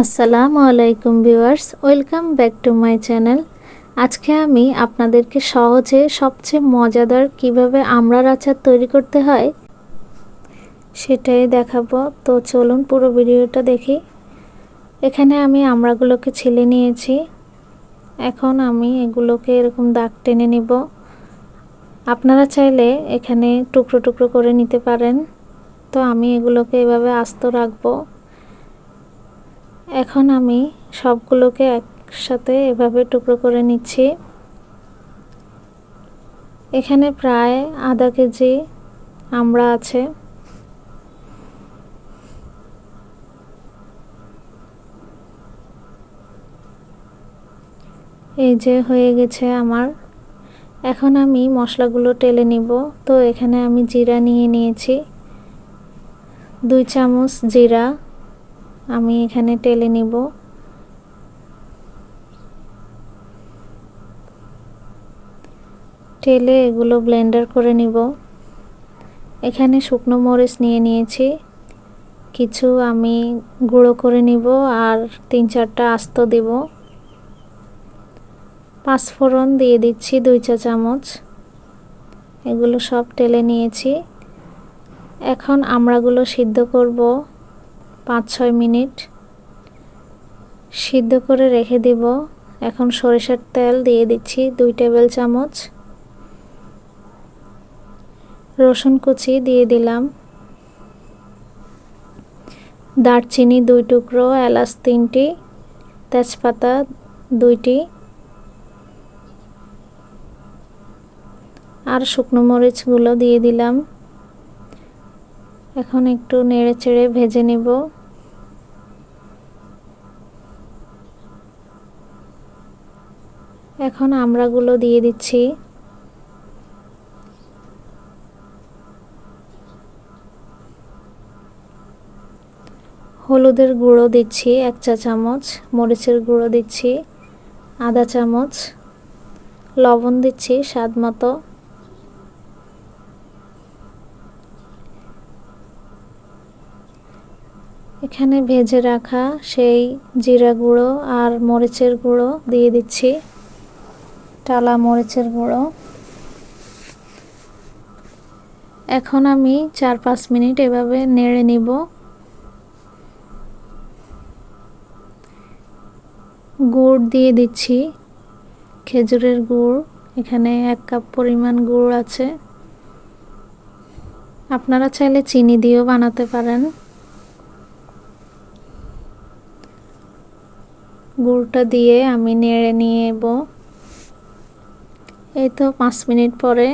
আসসালামু আলাইকুম viewers, welcome back to my channel. আজকে আমি আপনাদেরকে সহজে সবচেয়ে মজাদার কীভাবে আমড়ার আচার তৈরি করতে হয় সেটাই দেখাবো। তো চলুন পুরো ভিডিওটা দেখি। এখানে আমি আমড়াগুলোকে ছিলে নিয়েছি। এখন আমি এগুলোকে এরকম দাগ টেনে নিব। আপনারা চাইলে এখানে টুকরো টুকরো করে নিতে পারেন। তো আমি এগুলোকে এভাবে আস্ত রাখব। এখন আমি সবগুলোকে একসাথে এভাবে টুকরো করে নিচ্ছি। এখানে প্রায় আধা কেজি আমড়া আছে। এই যে হয়ে গেছে আমার। এখন আমি মশলাগুলো টেলে নিব। তো এখানে আমি জিরা নিয়ে নিয়েছি। দুই চামচ জিরা। আমি এখানে টেলে নিব। টেলে এগুলো ব্লেন্ডার করে নিব। এখানে শুকনো মরিচ নিয়ে নিয়েছি। কিছু আমি গুঁড়ো করে নিব আর তিন চারটা আস্ত দেব। পাঁচফোড়ন দিয়ে দিচ্ছি দুই চা চামচ। এগুলো সব টেলে নিয়েছি। এখন আমড়াগুলো সিদ্ধ করব। পাঁচ ছয় মিনিট সিদ্ধ করে রেখে দিব। এখন সরিষার তেল দিয়ে দিচ্ছি দুই টেবিল চামচ। রসুন কুচি দিয়ে দিলাম। দারচিনি দুই টুকরো, এলাচ তিনটি, তেজপাতা দুইটি আর শুকনো মরিচগুলো দিয়ে দিলাম। এখন একটু নেড়ে চেড়ে ভেজে নিব। এখন আমড়াগুলো দিয়ে দিচ্ছি। হলুদের গুঁড়ো দিচ্ছি এক চা চামচ, মরিচের গুঁড়ো দিচ্ছি আধা চামচ, লবণ দিচ্ছি স্বাদ মতো। এখানে ভেজে রাখা সেই জিরা গুঁড়ো আর মরিচের গুঁড়ো দিয়ে দিচ্ছি। টালা মরিচের গুঁড়ো। এখন আমি চার পাঁচ মিনিট এভাবে নেড়ে নিব। গুড় দিয়ে দিচ্ছি। খেজুরের গুড়, এখানে এক কাপ পরিমাণ গুড় আছে। আপনারা চাইলে চিনি দিয়েও বানাতে পারেন। গুড়টা দিয়ে আমি নেড়ে নিয়ে নিয়েব। এই তো পাঁচ মিনিট পরে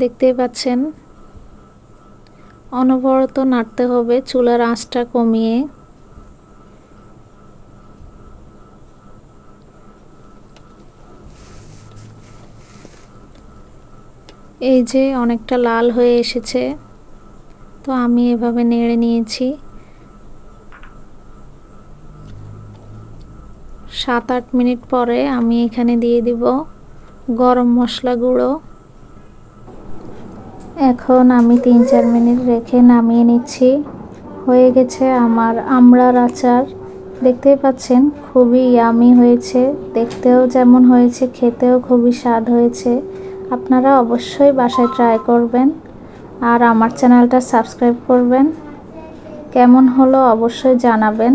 দেখতেই পাচ্ছেন, অনবরত নাড়তে হবে চুলার আঁচটা কমিয়ে। এই যে অনেকটা লাল হয়ে এসেছে, তো আমি এভাবে নেড়ে নিয়েছি। সাত আট মিনিট পরে আমি এখানে দিয়ে দিব গরম মশলা গুঁড়ো। এখন আমি তিন চার মিনিট রেখে নামিয়ে নিচ্ছি। হয়ে গেছে আমার আমড়ার আচার। দেখতেই পাচ্ছেন, খুবই ইয়ামি হয়েছে। দেখতেও যেমন হয়েছে, খেতেও খুবই স্বাদ হয়েছে। আপনারা অবশ্যই বাসায় ট্রাই করবেন আর আমার চ্যানেলটা সাবস্ক্রাইব করবেন। কেমন হলো অবশ্যই জানাবেন।